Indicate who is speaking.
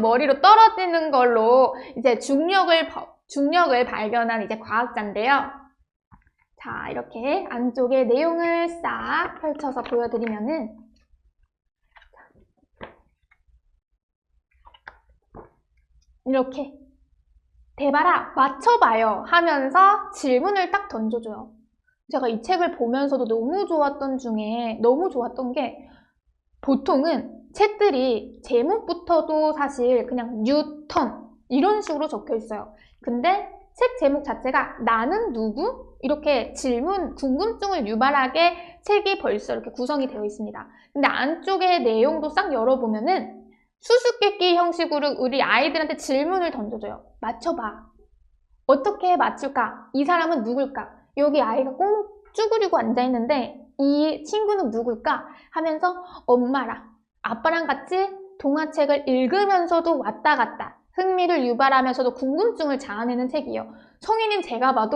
Speaker 1: 머리로 떨어지는 걸로 이제 중력을 버- 중력을 발견한 이제 과학자인데요. 자, 이렇게 안쪽에 내용을 싹 펼쳐서 보여드리면은 이렇게 대봐라 맞춰봐요 하면서 질문을 딱 던져줘요. 제가 이 책을 보면서도 너무 좋았던 중에 너무 좋았던 게 보통은 책들이 제목부터도 사실 그냥 뉴턴 이런 식으로 적혀 있어요. 근데 책 제목 자체가 나는 누구? 이렇게 질문, 궁금증을 유발하게 책이 벌써 이렇게 구성이 되어 있습니다. 근데 안쪽에 내용도 싹 열어보면은 수수께끼 형식으로 우리 아이들한테 질문을 던져줘요. 맞춰봐. 어떻게 맞출까? 이 사람은 누굴까? 여기 아이가 꼭 쭈그리고 앉아있는데 이 친구는 누굴까? 하면서 엄마랑 아빠랑 같이 동화책을 읽으면서도 왔다 갔다 흥미를 유발하면서도 궁금증을 자아내는 책이에요. 성인인 제가 봐도